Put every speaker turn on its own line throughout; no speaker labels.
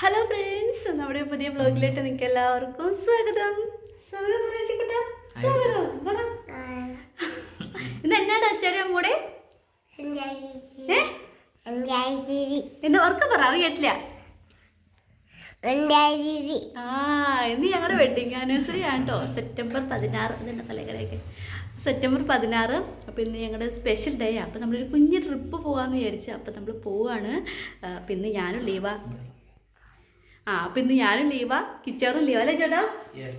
Hello friends നമ്മുടെ പുതിയ ബ്ലോഗിലേക്ക് നിങ്ങൾക്ക് എല്ലാവർക്കും സ്വാഗതം. സ്വാഗതം. ഇന്ന് എന്നാണ് അച്ഛടെ അമ്മൂടെ എന്നെ ഉറക്ക പറ കേട്ടില്ല. ആ ഇന്ന് ഞങ്ങളുടെ വെഡിങ് ആനിവേഴ്സറി ആണ് കേട്ടോ സെപ്റ്റംബർ പതിനാറ് ഇതെന്നെ തലകരയൊക്കെ സെപ്റ്റംബർ പതിനാറ് അപ്പോൾ ഇന്ന് ഞങ്ങളുടെ സ്പെഷ്യൽ ഡേ അപ്പോൾ നമ്മളൊരു കുഞ്ഞ് ട്രിപ്പ് പോകാമെന്ന് വിചാരിച്ചു അപ്പോൾ നമ്മൾ പോവാണ്. പിന്നെ അപ്പോൾ ഇന്ന് ഞാനും ലീവാ. ആ അപ്പൊ ഇന്ന് ഞാനും ലീവാ കിച്ചറും ലീവാ. അല്ലേ ചേട്ടാ?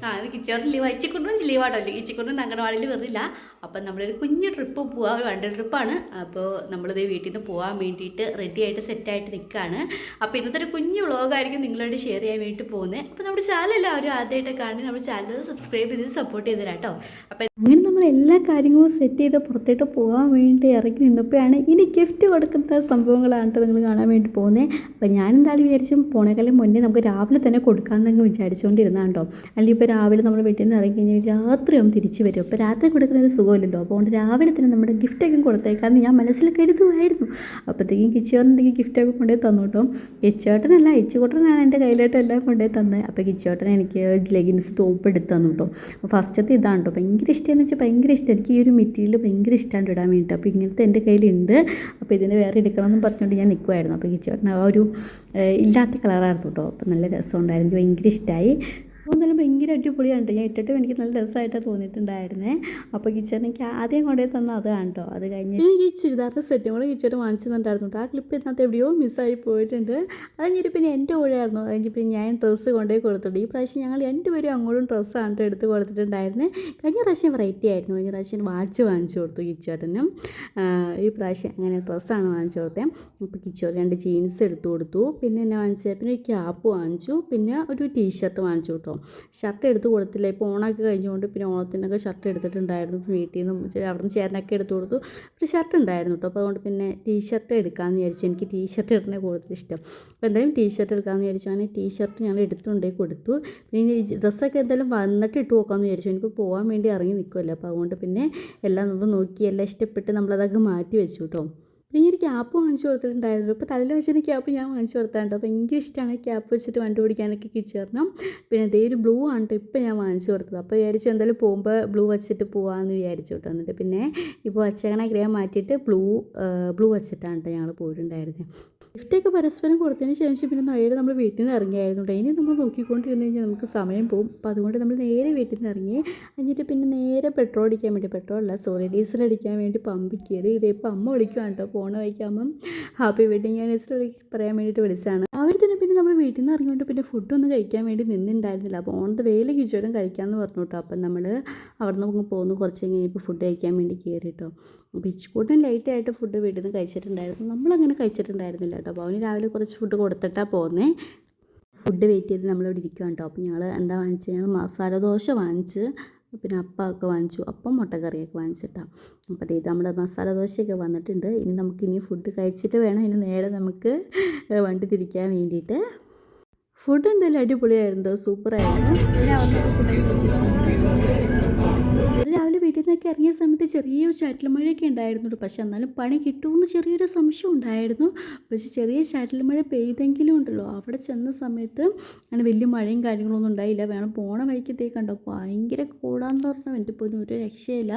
ആ ഇത് കിച്ചറും ലീവാ. ഇച്ചിക്കുണ്ടും ലീവാട്ടോ. ഇച്ചിക്കുണ്ടും അങ്കണവാടിയിൽ വരുന്നില്ല അപ്പം നമ്മളൊരു കുഞ്ഞ് ട്രിപ്പ് പോകാൻ ഒരു ഡേ ട്രിപ്പാണ്. അപ്പോൾ നമ്മളിത് വീട്ടിൽ നിന്ന് പോകാൻ വേണ്ടിയിട്ട് റെഡി ആയിട്ട് സെറ്റായിട്ട് നിൽക്കുകയാണ് അപ്പോൾ ഇന്നത്തെ ഒരു കുഞ്ഞു വ്ളോഗായിരിക്കും നിങ്ങളോട് ഷെയർ ചെയ്യാൻ വേണ്ടി പോകുന്നത്. അപ്പോൾ നമ്മുടെ ചാനൽ എല്ലാവരും ആദ്യമായിട്ട് കാണി നമ്മുടെ ചാനൽ സബ്സ്ക്രൈബ് ചെയ്ത് സപ്പോർട്ട് ചെയ്ത് തരാം കേട്ടോ. അപ്പോൾ അങ്ങനെ നമ്മൾ എല്ലാ കാര്യങ്ങളും സെറ്റ് ചെയ്ത് പുറത്തോട്ട് പോകാൻ വേണ്ടി ഇറങ്ങി നിന്നപ്പോഴാണ് ഇനി ഗിഫ്റ്റ് കൊടുക്കുന്ന സംഭവങ്ങളാണ് നിങ്ങൾ കാണാൻ വേണ്ടി പോകുന്നത്. അപ്പോൾ ഞാൻ എന്തായാലും വിചാരിച്ചും പോണേക്കാളും മുന്നേ നമുക്ക് രാവിലെ തന്നെ കൊടുക്കാമെന്നങ്ങ് വിചാരിച്ചുകൊണ്ടിരുന്നാണ് കേട്ടോ. അല്ലെങ്കിൽ ഇപ്പോൾ രാവിലെ നമ്മൾ വീട്ടിൽ നിന്ന് ഇറങ്ങി കഴിഞ്ഞാൽ രാത്രി ഒന്ന് തിരിച്ച് വരും. അപ്പോൾ രാത്രി കൊടുക്കുന്ന ഒരു സുഖമില്ലല്ലോ അതുകൊണ്ട് രാവിലെ തന്നെ നമ്മുടെ ഗിഫ്റ്റൊക്കെ കൊടുത്തേക്കാന്ന് ഞാൻ മനസ്സിൽ കരുതുമായിരുന്നു അപ്പോഴത്തേക്കും കിച്ചോറിന്റെക്ക് ഗിഫ്റ്റൊക്കെ കൊണ്ടുപോയി തന്നു കേട്ടോ. കിച്ചോട്ടനല്ല ഇച്ചുകൂട്ടനാണ് എന്റെ കയ്യിലോട്ട് എല്ലാം കൊണ്ടുപോയി തന്നത്. അപ്പോൾ കിച്ചേട്ടൻ എനിക്ക് ലെഗിൻസ് ടോപ്പ് എടുത്ത് തന്നു കേട്ടോ. ഫസ്റ്റത്തെ ഇതാണ് കേട്ടോ. ഭയങ്കര ഇഷ്ടമെന്ന് വെച്ചാൽ ഭയങ്കര ഇഷ്ടം എനിക്ക് ഈ ഒരു മെറ്റീരിയൽ ഭയങ്കര ഇഷ്ടമാണ് ഇടാൻ വേണ്ടിയിട്ട്. അപ്പോൾ ഇങ്ങനത്തെ എന്റെ കയ്യിലുണ്ട്. അപ്പോൾ ഇതിന് വേറെ എടുക്കണമെന്ന് പറഞ്ഞുകൊണ്ട് ഞാൻ നിൽക്കുമായിരുന്നു അപ്പോൾ കിച്ചേട്ടൻ ആ ഒരു ഇല്ലാത്ത കളറായിരുന്നു കേട്ടോ. അപ്പോൾ നല്ല രസമുണ്ടായിരുന്നു. എനിക്ക് ഭയങ്കര ഇഷ്ടമായി. അപ്പോൾ എന്തായാലും ഭയങ്കര അടിപൊളിയാണ് കേട്ടോ ഞാൻ ഇട്ടിട്ട് എനിക്ക് നല്ല രസമായിട്ടാണ് തോന്നിയിട്ടുണ്ടായിരുന്നേ. അപ്പോൾ കിച്ചൺ എനിക്ക് ആദ്യം കൊണ്ടേ തന്ന അതാണ് കേട്ടോ അത് കഴിഞ്ഞ് ഈ ചുരിദാറിന്റെ സെറ്റും കൂടെ കിച്ചൺ വാങ്ങിച്ചിട്ടുണ്ടായിരുന്നു കേട്ടോ. ആ ക്ലിപ്പ് ഇതിനകത്ത് എവിടെയോ മിസ്സായി പോയിട്ടുണ്ട്. അത് കഴിഞ്ഞിട്ട് പിന്നെ എന്റെ കൂടെയായിരുന്നു. അത് കഴിഞ്ഞ് പിന്നെ ഞാൻ ഡ്രസ്സ് കൊണ്ടുപോയി കൊടുത്തിട്ടുണ്ട്. ഈ പ്രാവശ്യം ഞങ്ങൾ രണ്ടുപേരും അങ്ങോട്ടും ഡ്രസ്സാണ് എടുത്ത് കൊടുത്തിട്ടുണ്ടായിരുന്നു. കഴിഞ്ഞ പ്രാവശ്യം വെറൈറ്റി ആയിരുന്നു. കഴിഞ്ഞ പ്രാവശ്യം വാച്ച് വാങ്ങിച്ചു കൊടുത്തു കിച്ചോട്ടനും. ഈ പ്രാവശ്യം അങ്ങനെ ഡ്രസ്സാണ് വാങ്ങിച്ചു കൊടുത്തത് അപ്പോൾ കിച്ചോട്ട് രണ്ട് ജീൻസ് എടുത്തു കൊടുത്തു. പിന്നെ എന്നെ വാങ്ങിച്ചത് പിന്നെ ഒരു ക്യാപ്പ് വാങ്ങിച്ചു. പിന്നെ ഒരു ടീഷർട്ട് വാങ്ങിച്ചു കേട്ടോ. ഷർട്ട് എടുത്ത് കൊടുത്തില്ല. ഇപ്പോൾ ഓണമൊക്കെ കഴിഞ്ഞുകൊണ്ട് പിന്നെ ഓണത്തിനൊക്കെ ഷർട്ട് എടുത്തിട്ടുണ്ടായിരുന്നു. വീട്ടിൽ നിന്നും അവിടെ നിന്ന് ചേട്ടനൊക്കെ എടുത്ത് കൊടുത്തു. പിന്നെ ഷർട്ട് ഉണ്ടായിരുന്നു കേട്ടോ അപ്പോൾ അതുകൊണ്ട് പിന്നെ ടീഷർട്ട് എടുക്കാമെന്ന് വിചാരിച്ചു. എനിക്ക് ടീഷർട്ട് ഇടണേ കൂടുതൽ ഇഷ്ടം. അപ്പോൾ എന്തായാലും ടീഷർട്ട് എടുക്കാമെന്ന് വിചാരിച്ചു. അങ്ങനെ ടീഷർട്ട് ഞങ്ങൾ എടുത്തുകൊണ്ടേ കൊടുത്തു. പിന്നെ ഡ്രസ്സൊക്കെ എന്തായാലും വന്നിട്ട് ഇട്ട് നോക്കാമെന്ന് വിചാരിച്ചു. എനിക്ക് പോകാൻ വേണ്ടി ഇറങ്ങി നിൽക്കുമല്ലോ അപ്പോൾ അതുകൊണ്ട് പിന്നെ എല്ലാം നമ്മൾ നോക്കി എല്ലാം ഇഷ്ടപ്പെട്ട് നമ്മളതൊക്കെ മാറ്റി വെച്ചു കേട്ടോ പിന്നെ ഈ ക്യാപ്പ് വാങ്ങിച്ചു കൊടുത്തിട്ടുണ്ടായിരുന്നു. ഇപ്പോൾ തലയിൽ വെച്ചതിന് ക്യാപ്പ് ഞാൻ വാങ്ങിച്ചു കൊടുത്താണ്ട് ഭയങ്കര ഇഷ്ടമാണ് ക്യാപ്പ് വെച്ചിട്ട് വണ്ടി പിടിക്കാനൊക്കെ കിച്ചേർണം. പിന്നെ ഇതേ ഒരു ബ്ലൂ ആണ് കേട്ടോ ഇപ്പോൾ ഞാൻ വാങ്ങിച്ചു കൊടുത്തത്. അപ്പോൾ വിചാരിച്ചു എന്തായാലും പോകുമ്പോൾ ബ്ലൂ വെച്ചിട്ട് പോകാമെന്ന് വിചാരിച്ചു കേട്ടോ എന്നിട്ട് പിന്നെ ഇപ്പോൾ വച്ചേക്കണ ഗ്രഹം മാറ്റിയിട്ട് ബ്ലൂ ബ്ലൂ വെച്ചിട്ടാണ് കേട്ടോ ഞങ്ങൾ പോയിട്ടുണ്ടായിരുന്നത്. ഗിഫ്റ്റൊക്കെ പരസ്പരം കൊടുത്തതിന് ശേഷം പിന്നെ നേരെ നമ്മൾ വീട്ടിൽ നിന്ന് ഇറങ്ങിയായിരുന്നു കേട്ടോ ഇനി നമ്മൾ നോക്കിക്കൊണ്ടിരുന്ന് കഴിഞ്ഞാൽ നമുക്ക് സമയം പോകും. അപ്പോൾ അതുകൊണ്ട് നമ്മൾ നേരെ വീട്ടിൽ നിന്ന് ഇറങ്ങി. എന്നിട്ട് പിന്നെ നേരെ പെട്രോൾ അടിക്കാൻ വേണ്ടി പെട്രോൾ അല്ല സോറി ഡീസൽ അടിക്കാൻ വേണ്ടി പമ്പിൽ കയറി. ഇപ്പോൾ അമ്മ വിളിക്കുവാണ് കേട്ടോ പോണ വയ്ക്കാമ്പം ഹാപ്പി വെഡിങ് ആനിവേഴ്സറി പറയാൻ വേണ്ടിയിട്ട് വിളിച്ചതാണ്. അവർ തന്നെ പിന്നെ നമ്മൾ വീട്ടിൽ നിന്ന് ഇറങ്ങിയിട്ട് പിന്നെ ഫുഡൊന്നും കഴിക്കാൻ വേണ്ടി നിന്നിട്ടുണ്ടായിരുന്നില്ല അപ്പോൾ ഓൺ ഓണത്തെ വേല കിച്ചോരം കഴിക്കാമെന്ന് പറഞ്ഞു കേട്ടോ അപ്പം നമ്മൾ അവിടെ നിന്ന് പോകുന്നു കുറച്ച് കഴിഞ്ഞപ്പോൾ ഫുഡ് കഴിക്കാൻ വേണ്ടി കയറി കേട്ടോ അപ്പോൾ ഇച്ചുകൂട്ടും ലേറ്റ് ആയിട്ട് ഫുഡ് വീട്ടിൽ നിന്ന് കഴിച്ചിട്ടുണ്ടായിരുന്നു. നമ്മളങ്ങനെ കഴിച്ചിട്ടുണ്ടായിരുന്നില്ല കേട്ടോ. അപ്പോൾ അവന് രാവിലെ കുറച്ച് ഫുഡ് കൊടുത്തിട്ടാണ് പോകുന്നത് ഫുഡ് വെയിറ്റ് ചെയ്ത് നമ്മളിവിടെ ഇരിക്കുകയാണ് കേട്ടോ. അപ്പോൾ ഞങ്ങൾ എന്താ വാങ്ങിച്ചത് ഞങ്ങൾ മസാല ദോശ വാങ്ങിച്ച് പിന്നെ അപ്പമൊക്കെ വാങ്ങിച്ചു. അപ്പം മുട്ടക്കറിയൊക്കെ വാങ്ങിച്ചിട്ടാണ് അപ്പോൾ ഇത് നമ്മുടെ മസാല ദോശയൊക്കെ വന്നിട്ടുണ്ട്. ഇനി നമുക്ക് ഇനി ഫുഡ് കഴിച്ചിട്ട് വേണം. ഇനി നേരെ നമുക്ക് വണ്ടി തിരിക്കാൻ വേണ്ടിയിട്ട്. ഫുഡ് എന്തായാലും അടിപൊളിയായിരുന്നു. സൂപ്പറായിരുന്നു കഴിച്ചിട്ട് നിന്നൊക്കെ ഇറങ്ങിയ സമയത്ത് ചെറിയൊരു ചാറ്റൽ മഴയൊക്കെ ഉണ്ടായിരുന്നു പക്ഷെ എന്നാലും പണി കിട്ടുമെന്ന് ചെറിയൊരു സംശയം ഉണ്ടായിരുന്നു. പക്ഷെ ചെറിയ ചാറ്റൽ മഴ പെയ്തെങ്കിലും ഉണ്ടല്ലോ. അവിടെ ചെന്ന സമയത്ത് അങ്ങനെ വലിയ മഴയും കാര്യങ്ങളൊന്നും ഉണ്ടായില്ല. വേണം പോണ വഴിക്കത്തേക്ക് കണ്ടോ. ഭയങ്കര കൂടാന്ന് പറഞ്ഞാൽ എന്റെ പോലും ഒരു രക്ഷയില്ല.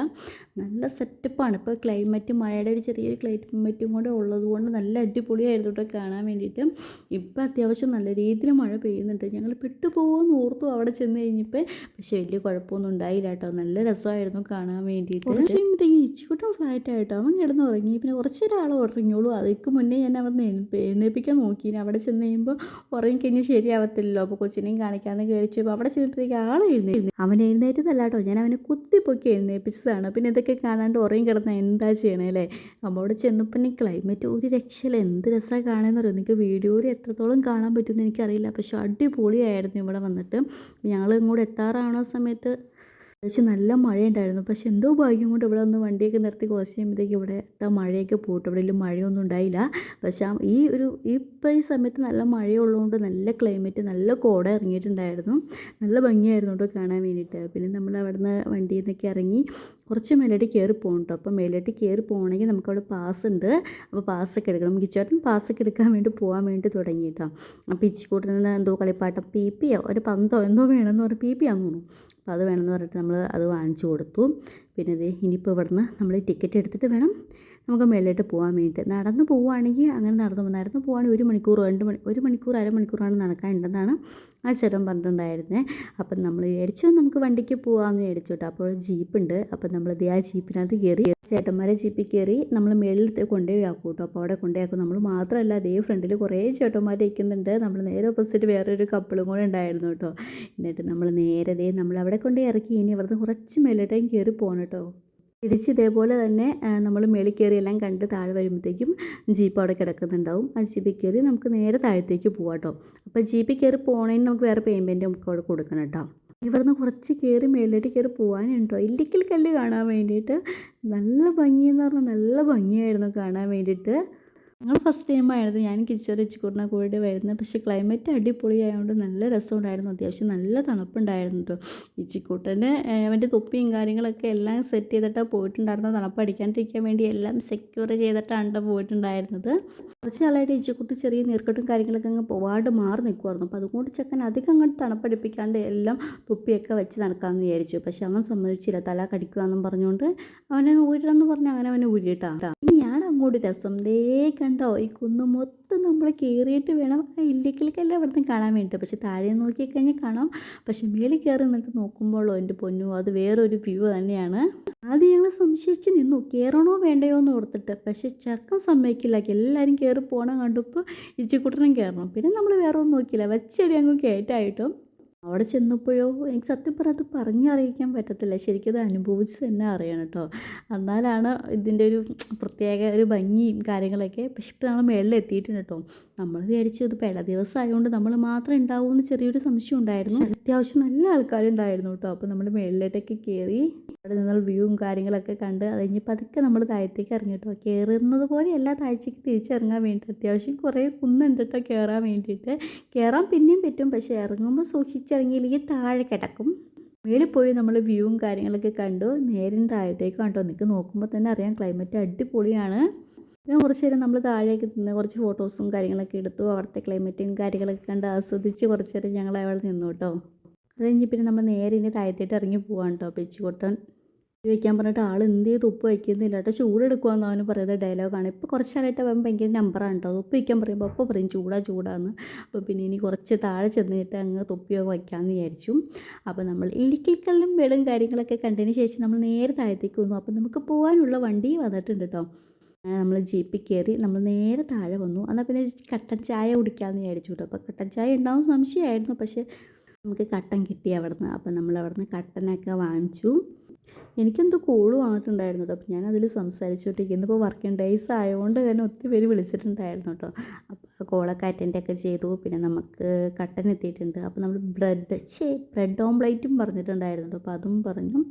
നല്ല സെറ്റപ്പാണ്. ഇപ്പോൾ ക്ലൈമറ്റ് മഴയുടെ ഒരു ചെറിയൊരു ക്ലൈമറ്റും കൂടെ ഉള്ളത് കൊണ്ട് നല്ല അടിപൊളിയായിരുന്നു കേട്ടോ കാണാൻ വേണ്ടിയിട്ട്. ഇപ്പോൾ അത്യാവശ്യം നല്ല രീതിയിൽ മഴ പെയ്യുന്നുണ്ട്. ഞങ്ങൾ പെട്ടുപോകുമെന്ന് ഓർത്തു അവിടെ ചെന്ന് കഴിഞ്ഞപ്പോൾ പക്ഷേ വലിയ കുഴപ്പമൊന്നും ഉണ്ടായില്ല കേട്ടോ. നല്ല രസമായിരുന്നു കാണാൻ വേണ്ടിയിട്ട്. കുറച്ച് കഴിയുമ്പോഴത്തേക്കും ഇച്ചിക്കുട്ടം ഫ്ലാറ്റ് ആയിട്ടോ അവൻ കിടന്ന് ഉറങ്ങി പിന്നെ കുറച്ച് ഒരാൾ ഉറങ്ങിയോളൂ അതിക്ക് മുന്നേ ഞാൻ അവിടെ എഴുന്നേൽപ്പിക്കാൻ നോക്കി അവിടെ ചെന്ന് കഴിയുമ്പോൾ ഉറങ്ങിക്കഴിഞ്ഞ് ശരിയാവത്തില്ലല്ലോ. അപ്പോൾ കൊച്ചിനെയും കാണിക്കാമെന്ന് കഴിച്ചു അവിടെ ചെന്നപ്പോഴത്തേക്ക് ആൾ എഴുന്നേറ്റ് അവൻ എഴുന്നേറ്റതല്ല കേട്ടോ. ഞാൻ അവനെ കുത്തിപ്പൊക്കി എഴുന്നേൽപ്പിച്ചതാണ് പിന്നെ ഇതൊക്കെ കാണാണ്ട് ഉറങ്ങി കിടന്ന എന്താ ചെയ്യണേ അല്ലേ? അപ്പോൾ അവിടെ ചെന്നപ്പോൾ ഈ ക്ലൈമറ്റ് ഒരു രക്ഷയില്ല. എന്ത് രസമാണ് കാണുമെന്ന് അറിയാം? നിങ്ങൾക്ക് വീഡിയോയിൽ എത്രത്തോളം കാണാൻ പറ്റുമെന്ന് എനിക്കറിയില്ല. പക്ഷേ അടിപൊളിയായിരുന്നു ഇവിടെ വന്നിട്ട്. ഞങ്ങൾ ഇങ്ങോട്ട് എത്താറാവണ സമയത്ത് പക്ഷെ നല്ല മഴയുണ്ടായിരുന്നു. പക്ഷെ എന്തോ ഭാഗ്യം കൊണ്ട് ഇവിടെ ഒന്ന് വണ്ടിയൊക്കെ നിർത്തി കുറച്ച് കഴിയുമ്പോഴത്തേക്ക് ഇവിടെ മഴയൊക്കെ പോയിട്ട് ഇവിടെ മഴയൊന്നും ഉണ്ടായില്ല. പക്ഷേ ഈ ഒരു ഇപ്പോൾ ഈ സമയത്ത് നല്ല മഴയുള്ളതുകൊണ്ട് നല്ല ക്ലൈമറ്റ് നല്ല കോട ഇറങ്ങിയിട്ടുണ്ടായിരുന്നു. നല്ല ഭംഗിയായിരുന്നു കേട്ടോ കാണാൻ വേണ്ടിയിട്ട്. പിന്നെ നമ്മൾ അവിടെ നിന്ന് വണ്ടിയിൽ നിന്നൊക്കെ ഇറങ്ങി കുറച്ച് മേലോട്ട് കയറി പോകും കേട്ടോ അപ്പോൾ മേലോട്ട് കയറി പോകണമെങ്കിൽ നമുക്കവിടെ പാസ് ഉണ്ട്. അപ്പോൾ പാസ്സൊക്കെ എടുക്കണം. ഗിച്ചോട്ടൻ പാസ്സൊക്കെ എടുക്കാൻ വേണ്ടി പോകാൻ വേണ്ടി തുടങ്ങി കേട്ടോ അപ്പോൾ ഇച്ചിക്കൂട്ടിന് എന്തോ കളിപ്പാട്ടം പി പിയോ ഒരു പന്തോ എന്തോ വേണമെന്ന് പറഞ്ഞ് പി പി ആണെന്ന് അപ്പോൾ അത് വേണമെന്ന് പറഞ്ഞിട്ട് നമ്മൾ അത് വാങ്ങിച്ചു കൊടുത്തു. പിന്നെ ഇനിയിപ്പോൾ ഇവിടുന്ന് നമ്മൾ ടിക്കറ്റ് എടുത്തിട്ട് വേണം നമുക്ക് മേളിലോട്ട് പോകാൻ വേണ്ടിയിട്ട്. നടന്ന് പോവുകയാണെങ്കിൽ അങ്ങനെ നടന്ന് പോകും നടന്ന് പോവുകയാണെങ്കിൽ ഒരു മണിക്കൂർ രണ്ട് മണി ഒരു മണിക്കൂർ അരമണിക്കൂറാണ് നടക്കാനുണ്ടെന്നാണ് ആ ചേട്ടൻ പറഞ്ഞിട്ടുണ്ടായിരുന്നത് അപ്പം നമ്മൾ വിചാരിച്ചു നമുക്ക് വണ്ടിക്ക് പോകാമെന്ന് വിചാരിച്ചു കേട്ടോ. അപ്പോൾ ജീപ്പുണ്ട്. അപ്പം നമ്മൾ ദേ ആ ജീപ്പിനകത്ത് കയറി. ചേട്ടന്മാരെ ജീപ്പിൽ കയറി നമ്മൾ മേളിൽ കൊണ്ടുപോയി ആക്കും കേട്ടോ. അപ്പോൾ അവിടെ കൊണ്ടുപോയി നമ്മൾ മാത്രമല്ല അതേ ഫ്രണ്ടിൽ കുറേ ചേട്ടന്മാർ ഇരിക്കുന്നുണ്ട്. നമ്മൾ നേരെ ഓപ്പോസിറ്റ് വേറൊരു കപ്പിളും കൂടെ ഉണ്ടായിരുന്നു കേട്ടോ. എന്നിട്ട് നമ്മൾ നേരെ നമ്മൾ അവിടെ കൊണ്ടുപോയി ഇറക്കി. ഇനി ഇവിടുന്ന് കുറച്ച് മേലോട്ടേക്കും കയറി പോകണം കേട്ടോ. തിരിച്ച് ഇതേപോലെ തന്നെ നമ്മൾ മേളിൽ കയറി എല്ലാം കണ്ട് താഴെ വരുമ്പോഴത്തേക്കും ജീപ്പ് അവിടെ കിടക്കുന്നുണ്ടാവും. ആ ജീപ്പിൽ കയറി നമുക്ക് നേരെ താഴത്തേക്ക് പോവാം കേട്ടോ അപ്പോൾ ജീപ്പിൽ കയറി പോകണതിന് നമുക്ക് വേറെ പേയ്മെന്റ് നമുക്ക് അവിടെ കൊടുക്കണം കേട്ടോ ഇവിടുന്ന് കുറച്ച് കയറി മേലോട്ട് കയറി പോകാനുണ്ടോ ഇല്ലിക്കൽ കല്ല് കാണാൻ വേണ്ടിയിട്ട് നല്ല ഭംഗിയെന്ന് പറഞ്ഞാൽ നല്ല ഭംഗിയായിരുന്നു കാണാൻ വേണ്ടിയിട്ട്. ഞങ്ങൾ ഫസ്റ്റ് ടൈം ആയിരുന്നു. ഞാൻ കിച്ചറി ഇച്ചിക്കൂറിനെ കൂടി വരുന്നത്. പക്ഷേ ക്ലൈമറ്റ് അടിപൊളിയായതുകൊണ്ട് നല്ല രസമുണ്ടായിരുന്നു. അത്യാവശ്യം നല്ല തണുപ്പുണ്ടായിരുന്നു. കേട്ടോ ഇച്ചിക്കൂട്ടന് അവന്റെ തൊപ്പിയും കാര്യങ്ങളൊക്കെ എല്ലാം സെറ്റ് ചെയ്തിട്ടാണ് പോയിട്ടുണ്ടായിരുന്നത്. തണുപ്പ് അടിക്കാണ്ടിരിക്കാൻ വേണ്ടി എല്ലാം സെക്യൂർ ചെയ്തിട്ടാണ് ട്ടോ പോയിട്ടുണ്ടായിരുന്നത്. കുറച്ച് നാളായിട്ട് ഇച്ചിക്കുട്ടി ചെറിയ നീർക്കെട്ടും കാര്യങ്ങളൊക്കെ അങ്ങ് പോവാണ്ട് മാറി നിൽക്കുമായിരുന്നു അപ്പോൾ അതുകൊണ്ട് ചെക്കൻ അധികം അങ്ങോട്ട് തണുപ്പടിപ്പിക്കാണ്ട് എല്ലാം തൊപ്പിയൊക്കെ വെച്ച് നടക്കാമെന്ന് വിചാരിച്ചു. പക്ഷെ അവൻ സമ്മതിച്ചില്ല. തല കടിക്കുക എന്നും പറഞ്ഞുകൊണ്ട് അവനെ ഊരിടെന്ന് പറഞ്ഞ് അങ്ങനെ അവനെ ഇനി ഇനിയാണ് അങ്ങോട്ട് രസം. ദേ കണ്ടോ ഈ കുന്ന് മൊത്തം നമ്മൾ കയറിയിട്ട് വേണം ആ അവിടെ ഇവിടുന്ന് കാണാൻ വേണ്ടിയിട്ട് പക്ഷെ താഴെ നോക്കിക്കഴിഞ്ഞാൽ കാണാം. പക്ഷെ മേളിൽ കയറി നിന്നിട്ട് നോക്കുമ്പോഴോ എന്റെ പൊന്നു അത് വേറൊരു വ്യൂ തന്നെയാണ്. ആദ്യം ഞങ്ങൾ സംശയിച്ച് നിന്നു കയറണോ വേണ്ടയോ എന്ന് ഓർത്തിട്ട്. പക്ഷെ ചക്കം സമ്മതിക്കില്ല. എല്ലാവരും കയറി പോകണം കണ്ടപ്പോൾ ഇച്ചിക്കുട്ടനും കയറണം പിന്നെ നമ്മൾ വേറെ ഒന്നും നോക്കിയില്ല. വെച്ചടി അങ്ങ് കയറ്റായിട്ടും അവിടെ ചെന്നപ്പോഴോ? എനിക്ക് സത്യം പറഞ്ഞത് പറഞ്ഞറിയിക്കാൻ പറ്റത്തില്ല. ശരിക്കും അത് അനുഭവിച്ച് തന്നെ അറിയണം കേട്ടോ. എന്നാലാണ് ഇതിന്റെ ഒരു പ്രത്യേക ഒരു ഭംഗിയും കാര്യങ്ങളൊക്കെ. പക്ഷെ ഇപ്പോൾ നമ്മൾ മേളിൽ എത്തിയിട്ടുണ്ട് കേട്ടോ. നമ്മൾ വിചാരിച്ചു ഇത് പെട ദിവസം ആയതുകൊണ്ട് നമ്മൾ മാത്രം ഉണ്ടാവുമെന്ന് ചെറിയൊരു സംശയം ഉണ്ടായിരുന്നു. അത്യാവശ്യം നല്ല ആൾക്കാരുണ്ടായിരുന്നു കേട്ടോ. അപ്പോൾ നമ്മൾ മേളിലോട്ടൊക്കെ കയറി അവിടെ നിന്നുള്ള വ്യൂവും കാര്യങ്ങളൊക്കെ കണ്ട് അത് കഴിഞ്ഞപ്പോൾ അതൊക്കെ നമ്മൾ താഴത്തേക്ക് ഇറങ്ങി കേട്ടോ. കയറുന്നത് പോലെ എല്ലാ താഴ്ചയ്ക്ക് തിരിച്ചിറങ്ങാൻ വേണ്ടിയിട്ട് അത്യാവശ്യം കുറേ കുന്നുണ്ട് കേട്ടോ കയറാൻ വേണ്ടിയിട്ട്. കയറാൻ പിന്നെയും പറ്റും. പക്ഷേ ഇറങ്ങുമ്പോൾ സൂക്ഷിച്ചിറങ്ങിയില്ലെങ്കിൽ താഴെ കിടക്കും. മേളിൽ പോയി നമ്മൾ വ്യൂവും കാര്യങ്ങളൊക്കെ കണ്ടു. നേരം താഴത്തേക്ക് കണ്ടോ? നിങ്ങൾക്ക് നോക്കുമ്പോൾ തന്നെ അറിയാം ക്ലൈമറ്റ് അടിപൊളിയാണ്. പിന്നെ കുറച്ച് നേരം നമ്മൾ താഴേക്ക് നിന്ന് കുറച്ച് ഫോട്ടോസും കാര്യങ്ങളൊക്കെ എടുത്തു. അവിടുത്തെ ക്ലൈമറ്റും കാര്യങ്ങളൊക്കെ കണ്ട് ആസ്വദിച്ച് കുറച്ച് നേരം ഞങ്ങൾ അവിടെ നിന്നു കേട്ടോ. അത് കഴിഞ്ഞ് പിന്നെ നമ്മൾ നേരെ ഇനി താഴത്തേട്ട് ഇറങ്ങി പോവാൻ കേട്ടോ പെച്ചിക്കൊട്ടൻ. വയ്ക്കാൻ പറഞ്ഞിട്ട് ആൾ എന്ത് ചെയ്ത്? ഉപ്പ് വയ്ക്കുന്നില്ല കേട്ടോ. ചൂടെടുക്കുവാന്ന് അവന് പറയുന്ന ഡയലോഗാണ് ഇപ്പോൾ കുറച്ച് നാളായിട്ട് അവൻ ഭയങ്കര നമ്പറാണ് കേട്ടോ. ഉപ്പ് വയ്ക്കാൻ പറയുമ്പോൾ അപ്പോൾ പറയും ചൂടാ ചൂടാന്ന്. അപ്പോൾ പിന്നെ ഇനി കുറച്ച് താഴെ ചെന്നിട്ട് അങ്ങ് തൊപ്പിയോ വയ്ക്കാമെന്ന് വിചാരിച്ചു. അപ്പോൾ നമ്മൾ ഇല്ലിക്കൽക്കല്ലും വെളും കാര്യങ്ങളൊക്കെ കണ്ടതിന് ശേഷം നമ്മൾ നേരെ താഴത്തേക്ക് വന്നു. അപ്പോൾ നമുക്ക് പോകാനുള്ള വണ്ടി വന്നിട്ടുണ്ട് കേട്ടോ. നമ്മൾ ജീപ്പിൽ കയറി നമ്മൾ നേരെ താഴെ വന്നു. എന്നാൽ പിന്നെ കട്ടൻ ചായ കുടിക്കാമെന്ന് വിചാരിച്ചു കേട്ടോ. അപ്പോൾ കട്ടൻ ചായ ഉണ്ടാവും സംശയമായിരുന്നു. പക്ഷേ നമുക്ക് കട്ടൻ കിട്ടി അവിടുന്ന്. അപ്പോൾ നമ്മൾ അവിടുന്ന് കട്ടനൊക്കെ വാങ്ങിച്ചു. എനിക്കെന്തോ കോൾ വന്നിട്ടുണ്ടായിരുന്നു കേട്ടോ. അപ്പോൾ ഞാൻ അതിൽ സംസാരിച്ചോട്ടിരിക്കും ഇന്നിപ്പോൾ വർക്കിംഗ് ഡേയ്സ് ആയതുകൊണ്ട് തന്നെ ഒത്തിരി പേര് വിളിച്ചിട്ടുണ്ടായിരുന്നു കേട്ടോ. അപ്പോൾ കോളൊക്കെ അറ്റൻഡ് ഒക്കെ ചെയ്തു. പിന്നെ നമുക്ക് കട്ടൻ എത്തിയിട്ടുണ്ട്. അപ്പോൾ നമ്മൾ ബ്രെഡ് ചേ ബ്രെഡ് ഓംപ്ലേറ്റും പറഞ്ഞിട്ടുണ്ടായിരുന്നു കേട്ടോ. അപ്പോൾ അതും പറഞ്ഞു.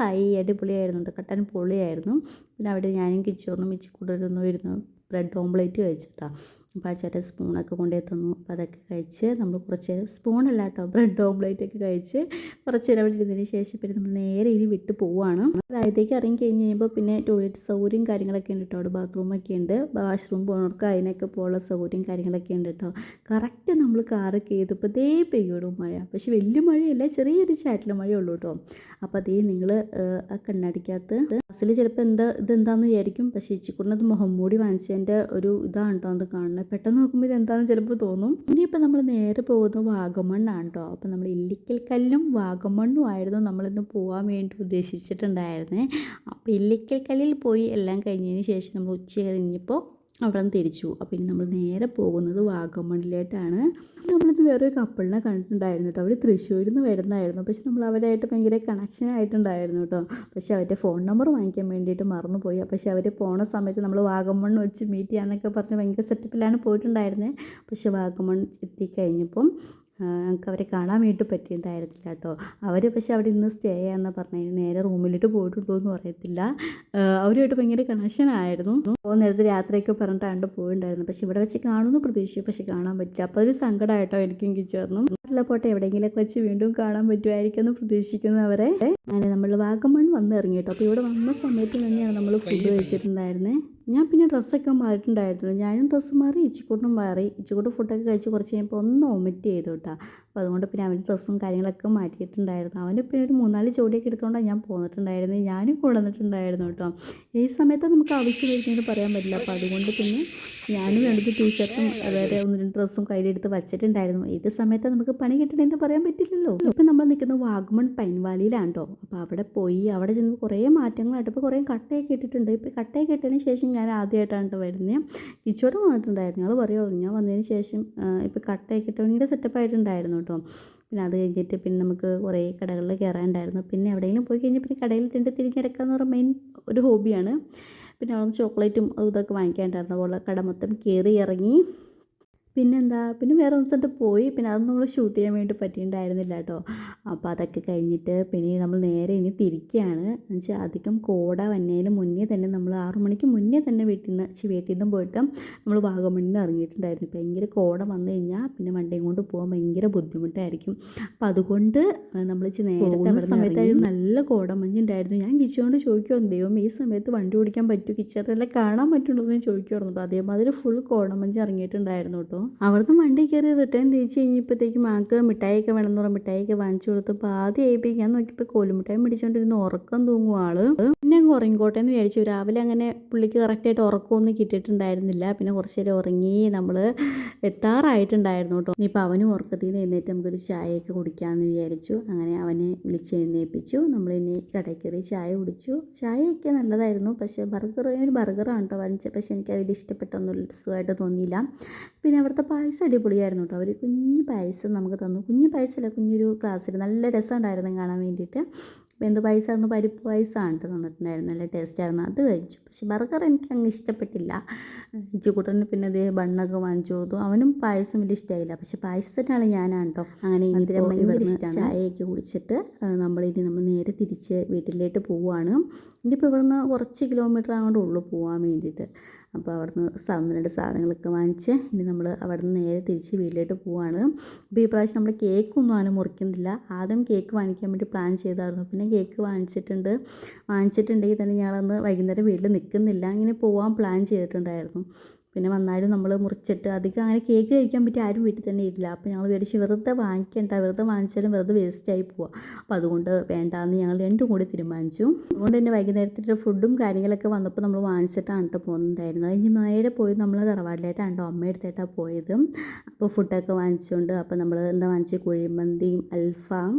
ഹൈ അടിപൊളിയായിരുന്നു കേട്ടോ. കട്ടൻ പൊളിയായിരുന്നു. പിന്നെ അവിടെ ഞാനും കിച്ചോറിനും മിച്ചിക്കൂടൊരു ഇരുന്നു ബ്രെഡ് ഓംപ്ലേറ്റ് കഴിച്ചിട്ടാണ് അപ്പോൾ ആ ചേട്ടൻ സ്പൂണൊക്കെ കൊണ്ടുപോയി തന്നു അപ്പോൾ അതൊക്കെ കഴിച്ച് നമ്മൾ കുറച്ച് നേരം സ്പൂണല്ല കേട്ടോ ബ്രെഡ് ഓംപ്ലേറ്റ് ഒക്കെ കഴിച്ച് കുറച്ച് നേരം അവിടെ ഇരുന്നതിന് ശേഷം പിന്നെ നമ്മൾ നേരെ ഇനി വിട്ട് പോവുകയാണ് അതായത്തേക്ക് ഇറങ്ങി കഴിഞ്ഞ് കഴിയുമ്പോൾ പിന്നെ ടോയ്ലറ്റ് സൗകര്യം കാര്യങ്ങളൊക്കെ ഉണ്ട് കേട്ടോ. അവിടെ ബാത്റൂമൊക്കെ ഉണ്ട്. വാഷ്റൂം പോകുന്നവർക്ക് അതിനൊക്കെ പോകാനുള്ള സൗകര്യം കാര്യങ്ങളൊക്കെ ഉണ്ട് കേട്ടോ. കറക്റ്റ് നമ്മൾ കാറ് കയറിയപ്പോൾ ദേ പെയ്യോടും മഴ. പക്ഷെ വലിയ മഴയല്ല ചെറിയൊരു ചാറ്റിൽ ഉള്ളൂ കേട്ടോ. അപ്പോൾ അതേ നിങ്ങൾ ആ കണ്ണടിക്കകത്ത് ബസ്സിൽ ചിലപ്പോൾ എന്താ ഇതെന്താണെന്ന് വിചാരിക്കും. പക്ഷേ ഇച്ചിക്കുറിനത് മുഹമ്മൂടി വാങ്ങിച്ചതിന്റെ ഒരു ഇതാണ് കേട്ടോ അത് കാണുന്നത്. പെട്ടെന്ന് നോക്കുമ്പോൾ ഇത് എന്താണെന്ന് ചിലപ്പോൾ തോന്നും. ഇനിയിപ്പോൾ നമ്മൾ നേരെ പോകുന്നത് വാഗമണ്ണാണ് കേട്ടോ അപ്പോൾ നമ്മൾ ഇല്ലിക്കൽ കല്ലും വാഗമണ്ണും ആയിരുന്നു നമ്മളിന്ന് പോകാൻ വേണ്ടി ഉദ്ദേശിച്ചിട്ടുണ്ടായിരുന്നേ. അപ്പോൾ ഇല്ലിക്കൽ കല്ലിൽ പോയി എല്ലാം കഴിഞ്ഞതിന് ശേഷം നമ്മൾ ഉച്ച കഴിഞ്ഞപ്പോൾ അവിടെ നിന്ന് തിരിച്ചു അപ്പോൾ ഇനി നമ്മൾ നേരെ പോകുന്നത് വാഗമണിലേട്ടാണ് നമ്മളിത് വേറൊരു കപ്പിളിനെ കണ്ടിട്ടുണ്ടായിരുന്നു കേട്ടോ. അവർ തൃശ്ശൂരിൽ നിന്ന് വരുന്നതായിരുന്നു. പക്ഷെ നമ്മൾ അവരായിട്ട് ഭയങ്കര കണക്ഷൻ ആയിട്ടുണ്ടായിരുന്നു കേട്ടോ. പക്ഷേ അവരുടെ ഫോൺ നമ്പർ വാങ്ങിക്കാൻ വേണ്ടിയിട്ട് മറന്നുപോയി. പക്ഷെ അവർ പോണ സമയത്ത് നമ്മൾ വാഗമൺ വെച്ച് മീറ്റ് ചെയ്യാമെന്നൊക്കെ പറഞ്ഞ് ഭയങ്കര സെറ്റപ്പിലാണ് പോയിട്ടുണ്ടായിരുന്നത് പക്ഷേ വാഗമൺ എത്തിക്കഴിഞ്ഞപ്പം ഞങ്ങൾക്ക് അവരെ കാണാൻ വേണ്ടി പറ്റിയിട്ടുണ്ടായിരുന്നില്ല കേട്ടോ. അവർ പക്ഷേ അവിടെ ഇന്ന് സ്റ്റേ ചെയ്യാന്ന് പറഞ്ഞു നേരെ റൂമിലിട്ട് പോയിട്ടുണ്ടോ എന്ന് പറയത്തില്ല അവരുമായിട്ട് ഭയങ്കര കണക്ഷൻ ആയിരുന്നു. അപ്പോൾ നേരത്തെ രാത്രിയൊക്കെ പറഞ്ഞിട്ടാണ്ട് പോയിട്ടുണ്ടായിരുന്നു പക്ഷെ ഇവിടെ വെച്ച് കാണുമെന്ന് പ്രതീക്ഷിച്ചു. പക്ഷെ കാണാൻ പറ്റില്ല. അപ്പോൾ ഒരു സങ്കടമായിട്ടോ എനിക്കും കിച്ചുവന്നു നാട്ടിലെ പോട്ടെ എവിടെയെങ്കിലുമൊക്കെ വെച്ച് വീണ്ടും കാണാൻ പറ്റുമായിരിക്കും എന്ന് പ്രതീക്ഷിക്കുന്നു അവരെ. അങ്ങനെ നമ്മൾ വാഗമൺ വന്ന് കേട്ടോ. അപ്പോൾ ഇവിടെ വന്ന സമയത്ത് തന്നെയാണ് നമ്മൾ ഫുഡ് കഴിച്ചിട്ടുണ്ടായിരുന്നത് ഞാൻ പിന്നെ ഡ്രസ്സൊക്കെ മാറിയിട്ടുണ്ടായിരുന്നു ഞാനും ഡ്രസ്സ് മാറി ഇച്ചിക്കൂട്ടും മാറി. ഇച്ചിക്കൂട്ട് ഫുഡൊക്കെ കഴിച്ച് കുറച്ച് കഴിഞ്ഞപ്പോൾ ഒന്ന് ഒമിറ്റ് ചെയ്തു കേട്ടോ. അപ്പോൾ അതുകൊണ്ട് പിന്നെ അവന്റെ ഡ്രസ്സും കാര്യങ്ങളൊക്കെ മാറ്റിയിട്ടുണ്ടായിരുന്നു. അവന് പിന്നെ ഒരു മൂന്നാൽ ജോലിയൊക്കെ എടുത്തുകൊണ്ടാണ് ഞാൻ പോന്നിട്ടുണ്ടായിരുന്നത് ഞാനും കൊണ്ടുവന്നിട്ടുണ്ടായിരുന്നു കേട്ടോ. ഈ സമയത്ത് നമുക്ക് ആവശ്യം വരുന്നതെന്ന് പറയാൻ പറ്റില്ല. അപ്പോൾ അതുകൊണ്ട് പിന്നെ ഞാനും രണ്ട് ടീഷർട്ടും വേറെ ഒന്ന് രണ്ട് ഡ്രസ്സും കയ്യിലെടുത്ത് വച്ചിട്ടുണ്ടായിരുന്നു. ഏത് സമയത്ത് നമുക്ക് പണി കിട്ടണമെന്ന് പറയാൻ പറ്റില്ലല്ലോ. ഇപ്പം നമ്മൾ നിൽക്കുന്ന വാഗമൺ പൈൻവാലിയിലാണ് കേട്ടോ. അപ്പോൾ അവിടെ പോയി അവിടെ ചെന്ന് കുറേ മാറ്റങ്ങളായിട്ട് ഇപ്പോൾ കുറേ കട്ടയൊക്കെ ഇട്ടിട്ടുണ്ട്. ഇപ്പോൾ കട്ടയൊക്കെ ഇട്ടതിന് ശേഷം ഞാൻ ആദ്യമായിട്ടാണ് കേട്ടോ വരുന്നത് കിച്ചോട് വന്നിട്ടുണ്ടായിരുന്നു. ഞങ്ങൾ പറയുള്ളൂ ഞാൻ വന്നതിന് ശേഷം ഇപ്പോൾ കട്ടയൊക്കെ ഇട്ട് ഭയങ്കര സെറ്റപ്പ് ആയിട്ടുണ്ടായിരുന്നു കേട്ടോ പിന്നെ അത് കഴിഞ്ഞിട്ട് പിന്നെ നമുക്ക് കുറേ കടകളിൽ കയറാനുണ്ടായിരുന്നു. പിന്നെ എവിടെയെങ്കിലും പോയി കഴിഞ്ഞാൽ പിന്നെ കടയിൽ രണ്ട് തിരിഞ്ഞെടുക്കുക എന്ന് മെയിൻ ഒരു ഹോബിയാണ്. പിന്നെ അവിടെ ചോക്ലേറ്റും ഇതൊക്കെ വാങ്ങിക്കാനുണ്ടായിരുന്നു. അപ്പോൾ കട മൊത്തം കയറി ഇറങ്ങി പിന്നെന്താ? പിന്നെ വേറെ ഒന്ന് സ്ഥലത്ത് പോയി. പിന്നെ അതൊന്നും നമ്മൾ ഷൂട്ട് ചെയ്യാൻ വേണ്ടി പറ്റിയിട്ടുണ്ടായിരുന്നില്ല കേട്ടോ. അപ്പോൾ അതൊക്കെ കഴിഞ്ഞിട്ട് പിന്നെ നമ്മൾ നേരെ ഇനി തിരിക്കുകയാണ് എന്നുവെച്ചാൽ അധികം കോട വന്നതിന് മുന്നേ തന്നെ നമ്മൾ ആറു മണിക്ക് മുന്നേ തന്നെ വീട്ടിൽ നിന്ന് ചി വീട്ടിൽ നിന്നും പോയിട്ട് നമ്മൾ വാഗമണ്ണിൽ നിന്ന് ഇറങ്ങിയിട്ടുണ്ടായിരുന്നു. ഭയങ്കര കോട വന്നു കഴിഞ്ഞാൽ പിന്നെ വണ്ടിയും കൊണ്ട് പോകാൻ ഭയങ്കര ബുദ്ധിമുട്ടായിരിക്കും. അപ്പോൾ അതുകൊണ്ട് നമ്മൾ ഇച്ചിരി നേരത്തെ സമയത്തായിരുന്നു നല്ല കോടമഞ്ഞുണ്ടായിരുന്നു ഞാൻ കിച്ചുകൊണ്ട് ചോദിക്കുവാണ് ദൈവം ഈ സമയത്ത് വണ്ടി ഓടിക്കാൻ പറ്റുമോ കിച്ചറിലെല്ലാം കാണാൻ പറ്റുള്ളൂ എന്ന് ചോദിക്കുമായിരുന്നു അപ്പോൾ അതേമാതിരി ഫുൾ കോടമഞ്ഞ് ഇറങ്ങിയിട്ടുണ്ടായിരുന്നു കേട്ടോ. അവിടുന്ന് വണ്ടി കയറി റിട്ടേൺ തിരിച്ച് കഴിഞ്ഞപ്പോഴത്തേക്കും ആൾക്ക് മിഠായിയൊക്കെ വേണമെന്ന് പറഞ്ഞാൽ മിഠായിയൊക്കെ വാങ്ങിച്ചു കൊടുത്തപ്പോൾ ആദ്യം ഏൽപ്പിക്കാൻ നോക്കിയപ്പോൾ കോലുമിഠായി മേടിച്ചുകൊണ്ടിരുന്ന ഉറക്കം തൂങ്ങും ആൾ. പിന്നെ അങ്ങ് ഉറങ്ങിക്കോട്ടെ എന്ന് വിചാരിച്ചു. രാവിലെ അങ്ങനെ പുള്ളിക്ക് കറക്റ്റായിട്ട് ഉറക്കമൊന്നും കിട്ടിയിട്ടുണ്ടായിരുന്നില്ല. പിന്നെ കുറച്ച് നേരം ഉറങ്ങി നമ്മൾ എത്താറായിട്ടുണ്ടായിരുന്നു കേട്ടോ. ഇനിയിപ്പോൾ അവനും ഉറക്കത്തിൽ നിന്ന് എഴുന്നേറ്റ് നമുക്കൊരു ചായയൊക്കെ കുടിക്കാമെന്ന് വിചാരിച്ചു. അങ്ങനെ അവനെ വിളിച്ച് എഴുന്നേൽപ്പിച്ചു നമ്മളിനി കടയിൽ കയറി ചായ കുടിച്ചു. ചായയൊക്കെ നല്ലതായിരുന്നു. പക്ഷേ ബർഗർ ഒരു ബർഗറാണ് കേട്ടോ. വാങ്ങിച്ചത് പക്ഷേ എനിക്ക് അതിൽ ഇഷ്ടപ്പെട്ടൊന്നും സുഖമായിട്ട് തോന്നിയില്ല. പിന്നെ അവിടുത്തെ പായസം അടിപൊളിയായിരുന്നു കേട്ടോ. അവർ കുഞ്ഞ് പായസം നമുക്ക് തന്നു. കുഞ്ഞ് പായസമല്ല കുഞ്ഞൊരു ക്ലാസ്സിൽ നല്ല രസമുണ്ടായിരുന്നു കാണാൻ വേണ്ടിയിട്ട്. എന്ത് പായസമായിരുന്നു പരിപ്പ് പായസമാണ് തന്നിട്ടുണ്ടായിരുന്നു നല്ല ടേസ്റ്റായിരുന്നു അത് കഴിച്ചു. പക്ഷെ ബർഗർ എനിക്ക് അങ്ങ് ഇഷ്ടപ്പെട്ടില്ല. ഇച്ചുകൂട്ടന് പിന്നെ അതേ ബണ്ണൊക്കെ വാങ്ങിച്ചു കൊടുത്തു. അവനും പായസം വലിയ ഇഷ്ടമായില്ല പക്ഷേ പായസത്തിനാണ് ഞാനാണ് കേട്ടോ. അങ്ങനെ ഇഷ്ടമാണ് ചായയൊക്കെ കുടിച്ചിട്ട് നമ്മളിനി നമ്മൾ നേരെ തിരിച്ച് വീട്ടിലേക്ക് പോവുകയാണ് ഇനിയിപ്പോൾ ഇവിടുന്ന് കുറച്ച് കിലോമീറ്റർ അങ്ങോട്ട് ഉള്ളു പോകാൻ വേണ്ടിയിട്ട്. അപ്പോൾ അവിടുന്ന് ഒന്ന് രണ്ട് സാധനങ്ങളൊക്കെ വാങ്ങിച്ച് ഇനി നമ്മൾ അവിടുന്ന് നേരെ തിരിച്ച് വീട്ടിലോട്ട് പോവാണ്. അപ്പോൾ ഈ പ്രാവശ്യം നമ്മൾ കേക്കൊന്നും അങ്ങനെ മുറിക്കുന്നില്ല. ആദ്യം കേക്ക് വാങ്ങിക്കാൻ വേണ്ടി പ്ലാൻ ചെയ്തായിരുന്നു. പിന്നെ കേക്ക് വാങ്ങിച്ചിട്ടുണ്ട്. വാങ്ങിച്ചിട്ടുണ്ടെങ്കിൽ തന്നെ ഞങ്ങളന്ന് വൈകുന്നേരം വീട്ടിൽ നിൽക്കുന്നില്ല ഇങ്ങനെ പോകാൻ പ്ലാൻ ചെയ്തിട്ടുണ്ടായിരുന്നു. പിന്നെ വന്നാലും നമ്മൾ മുറിച്ചിട്ട് അധികം അങ്ങനെ കേക്ക് കഴിക്കാൻ പറ്റി ആരും വീട്ടിൽ തന്നെ ഇല്ല. അപ്പോൾ ഞങ്ങൾ മേടിച്ച് വെറുതെ വാങ്ങിക്കേണ്ട വെറുതെ വാങ്ങിച്ചാലും വെറുതെ വേസ്റ്റായി പോവാം. അപ്പോൾ അതുകൊണ്ട് വേണ്ടാന്ന് ഞങ്ങൾ രണ്ടും കൂടി തീരുമാനിച്ചു. അതുകൊണ്ട് തന്നെ വൈകുന്നേരത്തിന്റെ ഫുഡും കാര്യങ്ങളൊക്കെ വന്നപ്പോൾ നമ്മൾ വാങ്ങിച്ചിട്ടാണ് കേട്ടോ പോകുന്നുണ്ടായിരുന്നത് അതിന് നേരെ പോയി നമ്മൾ തറവാട്ടിലായിട്ടാണ് കേട്ടോ അമ്മ എടുത്തിട്ടാണ് പോയത്. അപ്പോൾ ഫുഡൊക്കെ വാങ്ങിച്ചുകൊണ്ട് അപ്പോൾ നമ്മൾ എന്താ വാങ്ങിച്ചത് കുഴിമന്തിയും അൽഫാം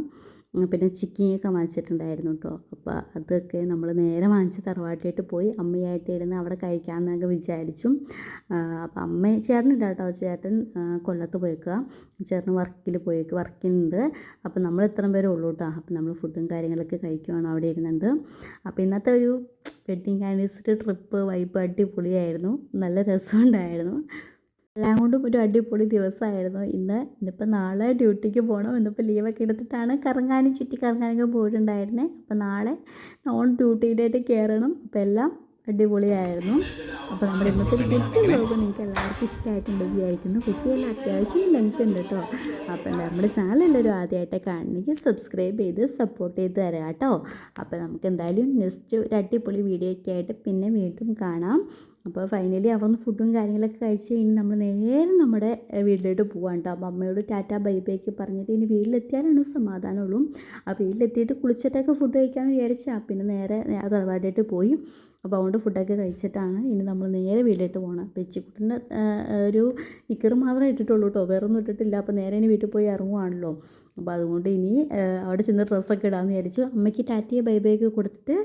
പിന്നെ ചിക്കിങ്ങൊക്കെ വാങ്ങിച്ചിട്ടുണ്ടായിരുന്നു കേട്ടോ. അപ്പോൾ അതൊക്കെ നമ്മൾ നേരെ വാങ്ങിച്ച് തറവാട്ടിയിട്ട് പോയി അമ്മയായിട്ട് ഇരുന്ന് അവിടെ കഴിക്കാമെന്നൊക്കെ വിചാരിച്ചു. അപ്പോൾ അമ്മ ചേട്ടനില്ല കേട്ടോ. ചേട്ടൻ കൊല്ലത്ത് പോയേക്കുക ചേട്ടൻ വർക്കിൽ പോയേക്ക് വർക്കിനുണ്ട് അപ്പോൾ നമ്മൾ ഇത്രയും പേരേ ഉള്ളൂ കേട്ടോ. അപ്പോൾ നമ്മൾ ഫുഡും കാര്യങ്ങളൊക്കെ കഴിക്കുവാണ് അവിടെ ഇരുന്നുണ്ട് അപ്പോൾ ഇന്നത്തെ ഒരു വെഡ്ഡിങ് ആനിവേഴ്സറി ട്രിപ്പ് വൈബ് അടിപൊളിയായിരുന്നു. നല്ല രസമുണ്ടായിരുന്നു. എല്ലാം കൊണ്ടും ഒരു അടിപൊളി ദിവസമായിരുന്നു. ഇന്ന് ഇന്നിപ്പോൾ നാളെ ഡ്യൂട്ടിക്ക് പോകണം ഇന്നിപ്പോൾ ലീവൊക്കെ എടുത്തിട്ടാണ് കറങ്ങാനും ചുറ്റി കറങ്ങാനൊക്കെ പോയിട്ടുണ്ടായിരുന്നത് അപ്പോൾ നാളെ ഓൺ ഡ്യൂട്ടിയിലായിട്ട് കയറണം അപ്പോൾ എല്ലാം അടിപൊളിയായിരുന്നു. അപ്പോൾ നമ്മുടെ ഇന്നത്തെ ഒരു കുട്ടി വ്ലോഗ് നിങ്ങൾക്ക് എല്ലാവർക്കും ഇഷ്ടമായിട്ടുണ്ട് വിചാരിക്കുന്നു. കുട്ടിയെല്ലാം അത്യാവശ്യം ലെങ്ത് ഉണ്ട് കേട്ടോ. അപ്പോൾ നമ്മുടെ ചാനൽ എല്ലാവരും ആദ്യമായിട്ട് കാണണമെങ്കിൽ സബ്സ്ക്രൈബ് ചെയ്ത് സപ്പോർട്ട് ചെയ്ത് തരാം കേട്ടോ. അപ്പോൾ നമുക്ക് എന്തായാലും നെക്സ്റ്റ് ഒരു അടിപൊളി വീഡിയോ ഒക്കെ ആയിട്ട് പിന്നെ വീണ്ടും കാണാം. അപ്പോൾ ഫൈനലി അവിടുന്ന് ഫുഡും കാര്യങ്ങളൊക്കെ കഴിച്ച് ഇനി നമ്മൾ നേരെ നമ്മുടെ വീട്ടിലോട്ട് പോകാൻ കേട്ടോ. അപ്പോൾ അമ്മയോട് ടാറ്റ ബൈ ബൈക്ക് പറഞ്ഞിട്ട് ഇനി വീട്ടിലെത്തിയാലാണ് സമാധാനമുള്ളൂ. ആ വീട്ടിലെത്തിയിട്ട് കുളിച്ചിട്ടൊക്കെ ഫുഡ് കഴിക്കാമെന്ന് വിചാരിച്ചാൽ പിന്നെ നേരെ തറവാടായിട്ട് പോയി. അപ്പോൾ അതുകൊണ്ട് ഫുഡൊക്കെ കഴിച്ചിട്ടാണ് ഇനി നമ്മൾ നേരെ വീട്ടിലോട്ട് പോകണം അപ്പോൾ ഇച്ചിക്കുട്ടിന്റെ ഒരു നിക്കർ മാത്രമേ ഇട്ടിട്ടുള്ളൂ കേട്ടോ. വേറെ ഒന്നും ഇട്ടിട്ടില്ല. അപ്പോൾ നേരെ ഇനി വീട്ടിൽ പോയി ഇറങ്ങുവാണല്ലോ. അപ്പോൾ അതുകൊണ്ട് ഇനി അവിടെ ചെന്ന് ഡ്രസ്സൊക്കെ ഇടാമെന്ന് വിചാരിച്ചു. അമ്മയ്ക്ക് ടാറ്റിയ ബൈ ബൈ കൊടുത്തിട്ട്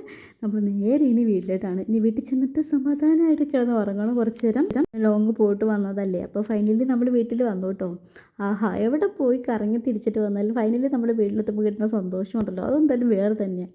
നമ്മൾ നേരെ ഇനി വീട്ടിലോട്ടാണ് ഇനി വീട്ടിൽ ചെന്നിട്ട് സമാധാനമായിട്ട് കിടന്ന് ഉറങ്ങണം കുറച്ച് നേരം. ലോങ് പോയിട്ട് വന്നതല്ലേ. അപ്പോൾ ഫൈനലി നമ്മൾ വീട്ടിൽ വന്നു കേട്ടോ. ആഹാ എവിടെ പോയി കറങ്ങി തിരിച്ചിട്ട് വന്നാലും ഫൈനലി നമ്മൾ വീട്ടിലെത്തുമ്പോൾ കിട്ടുന്ന സന്തോഷമുണ്ടല്ലോ. അതെന്തായാലും വേറെ തന്നെയാണ്